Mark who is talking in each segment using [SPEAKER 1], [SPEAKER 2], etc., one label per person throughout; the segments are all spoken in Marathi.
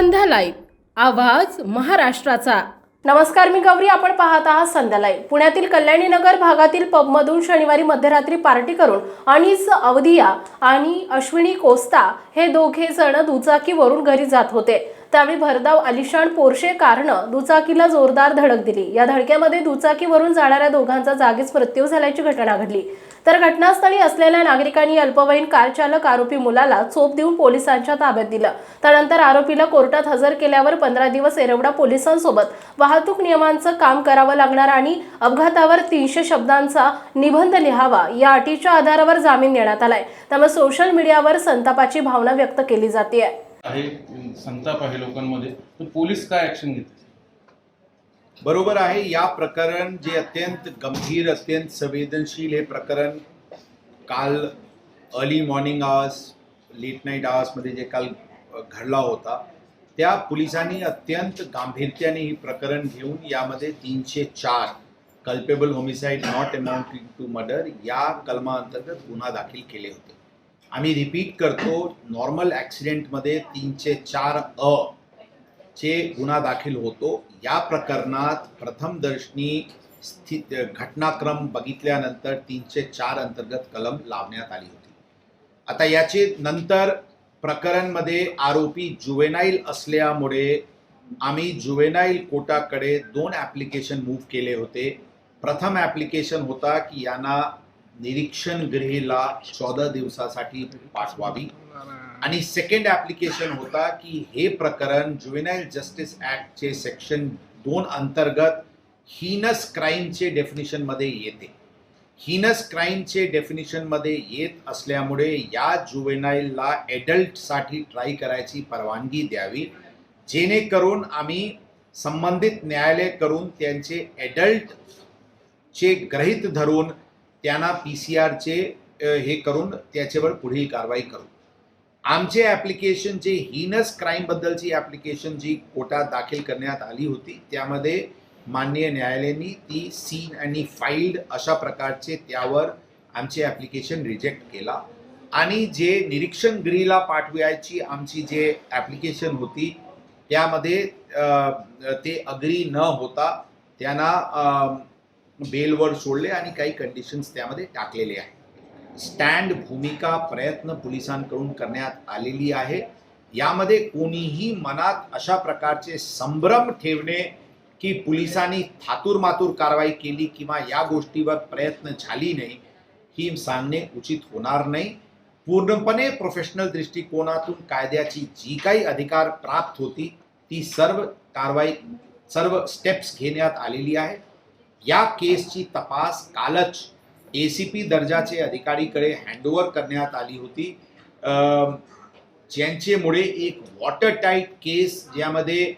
[SPEAKER 1] संध्या लाईव्ह. आवाज महाराष्ट्राचा. नमस्कार मी गौरी. आपण पाहत आहात संध्या लाईव्ह. पुण्यातील कल्याणी नगर भागातील पबमधून शनिवारी मध्यरात्री पार्टी करून अनिस अवधिया आणि अश्विनी कोस्ता हे दोघे जण दुचाकीवरून घरी जात होते. त्यावेळी भरधाव आलिशान पोर्शे कारनं दुचाकीला जोरदार धडक दिली. या धडक्यामध्ये दुचाकीवरून जाणाऱ्या दोघांचा जागीच मृत्यू झाल्याची घटना घडली. तर घटनास्थळी असलेल्या नागरिकांनी अल्पवयीन कारचालक आरोपी मुलाला चोप देऊन पोलिसांच्या ताब्यात दिलं. त्यानंतर आरोपीला कोर्टात हजर केल्यावर पंधरा दिवस एरवडा पोलिसांसोबत वाहतूक नियमांचं काम करावं लागणार आणि अपघातावर तीनशे शब्दांचा निबंध लिहावा या अटीच्या आधारावर जामीन देण्यात आलाय. त्यामुळे सोशल मीडियावर संतापाची भावना व्यक्त केली जाते
[SPEAKER 2] आहे संताप आहे लोकांमध्ये तर पोलीस काय ऍक्शन घेते
[SPEAKER 3] बरोबर आहे या प्रकरण जे अत्यंत गंभीर अत्यंत संवेदनशील हे प्रकरण काल early morning hours late night आवर्समध्ये जे काल घडला होता त्या पोलिसांनी अत्यंत गांभीर्याने ही प्रकरण घेऊन यामध्ये तीनशे चार culpable homicide not amounting to murder या कलमाअंतर्गत गुन्हा दाखल केले होते. आम्ही रिपीट करतो नॉर्मल ॲक्सिडेंटमध्ये तीनशे चार अ चे गुन्हा दाखल होतो. या प्रकरणात प्रथमदर्शनी स्थित घटनाक्रम बघितल्यानंतर तीनशे चार अंतर्गत कलम लावण्यात आली होती. आता याचे नंतर प्रकरणमध्ये आरोपी जुवेनाईल असल्यामुळे आम्ही जुवेनाईल कोर्टाकडे दोन ॲप्लिकेशन मूव्ह केले होते. प्रथम ॲप्लिकेशन होता की यांना निरीक्षण गृहेला चौदा दिवसासाठी पाठवावी. आणि सेकंड ऍप्लिकेशन होता की हे प्रकरण जुवेनाईल जस्टिस ऍक्टचे सेक्शन दोन अंतर्गत हिनस क्राईमचे डेफिनिशनमध्ये येते. हिनस क्राईमचे डेफिनेशनमध्ये येत असल्यामुळे या जुवेनाईलला ॲडल्टसाठी ट्राय करायची परवानगी द्यावी. जेणेकरून आम्ही संबंधित न्यायालय करून त्यांचे ॲडल्टचे ग्रहित धरून त्यांना पी सी आरचे हे करून त्याच्यावर पुढील कारवाई करू. आमचे ॲप्लिकेशन जे हिनस क्राईमबद्दलची ॲप्लिकेशन जी कोर्टात दाखल करण्यात आली होती त्यामध्ये माननीय न्यायालयाने ती सीन आणि फाईल्ड अशा प्रकारचे त्यावर आमचे ॲप्लिकेशन रिजेक्ट केला. आणि जे निरीक्षण गृहीला पाठवायची आमची जे ॲप्लिकेशन होती त्यामध्ये ते अग्री न होता त्यांना बेलवर सोडले आणि काही कंडिशन्स त्यामध्ये टाकलेले आहे स्टँड भूमिका प्रयत्न पोलिसांकडून करण्यात आलेली आहे. यामध्ये कोणीही मनात अशा प्रकारचे संभ्रम ठेवणे की पोलिसांनी थातूरमातूर कारवाई केली किंवा या गोष्टीवर प्रयत्न झाली नाही ही सांगणे उचित होणार नाही. पूर्णपणे प्रोफेशनल दृष्टिकोनातून कायद्याची जी काही अधिकार प्राप्त होती ती सर्व कारवाई सर्व स्टेप्स घेण्यात आलेली आहे. या केसची तपास कालच ए सी पी दर्जाचे अधिकारीकडे हँडओव्हर करण्यात आली होती. ज्यांचेमुळे ज्यांच्यामुळे एक वॉटर टाईट केस ज्यामध्ये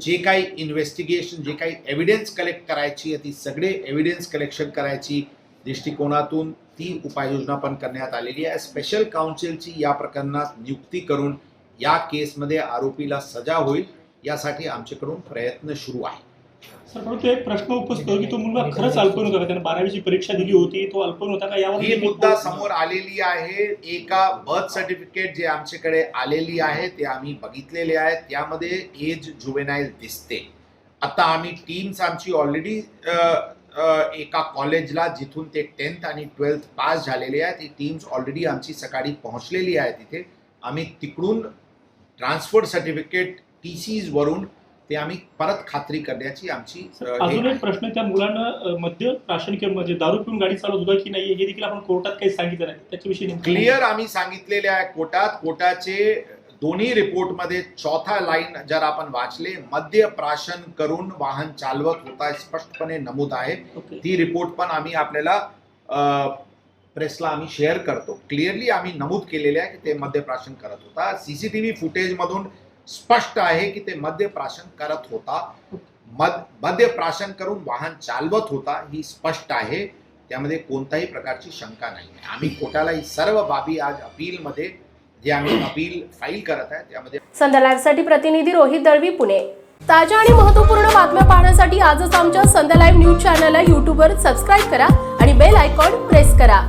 [SPEAKER 3] जे काही इन्व्हेस्टिगेशन जे काही एव्हिडन्स कलेक्ट करायची आहे ती सगळे एव्हिडन्स कलेक्शन करायची दृष्टिकोनातून ती उपाययोजना पण करण्यात आलेली आहे. स्पेशल काउन्सिलची या प्रकरणात नियुक्ती करून या केसमध्ये आरोपीला सजा होईल यासाठी आमच्याकडून प्रयत्न सुरू आहे.
[SPEAKER 4] सर परंतु एक प्रश्न उपस्थित की तो मुलगा खरंच अल्पवयीन होता का? त्याने बारावीची परीक्षा दिली होती तो अल्पवयीन होता का? यावर
[SPEAKER 3] ही मुद्दा समोर आलेली आहे. एका बर्थ सर्टिफिकेट जे आमच्याकडे आलेली आहे ते आम्ही बघितलेले आहे त्यामध्ये एज जुवेनाईल दिसते. आता आम्ही टीम्स आमची ऑलरेडी एका कॉलेजला जिथून ते टेन्थ आणि ट्वेल्थ पास झालेले आहे ती टीम्स ऑलरेडी आमची सकाळी पोहोचलेली आहे तिथे. आम्ही तिकडून ट्रान्सफर सर्टिफिकेट टी सीज वरून ते आम्ही परत खात्री करण्याची आमची
[SPEAKER 4] अजून. एक प्रश्न त्या मुलानं अ, मद्य प्राशन किंवा म्हणजे दारू पिऊन गाडी चालवत होता की नाही हे देखील आपण कोर्टात काही सांगितलं नाही. त्याच्याविषयी
[SPEAKER 3] क्लिअर आम्ही सांगितलेले आहे कोर्टात. कोर्टाचे दोन्ही रिपोर्टमध्ये चौथा लाईन जर आपण वाचले मद्य प्राशन करून वाहन चालवत होता स्पष्टपणे नमूद आहे. ती रिपोर्ट पण आम्ही आपल्याला प्रेसला आम्ही शेअर करतो. क्लिअरली आम्ही नमूद केलेले आहे की ते मद्यप्राशन करत होता. सीसीटीव्ही फुटेजमधून स्पष्ट आहे की ते मद्यप्राशन करत होता. मद मद्यप्राशन करून वाहन चालवत होता ही स्पष्ट आहे. त्यामध्ये कोणत्याही प्रकारची शंका नाही आहे. आम्ही कोर्टाला ही सर्व बाबी आज अपीलमध्ये जे आम्ही अपील फाईल करत आहे त्यामध्ये
[SPEAKER 1] संध्या लाईव्हसाठी प्रतिनिधी रोहित दळवी पुणे. ताज्या आणि महत्त्वपूर्ण बातम्या पाहण्यासाठी आजच आमच्या संध्या लाईव्ह न्यूज चॅनलला यूट्यूबवर सबस्क्राईब करा आणि बेल आयकॉन प्रेस करा.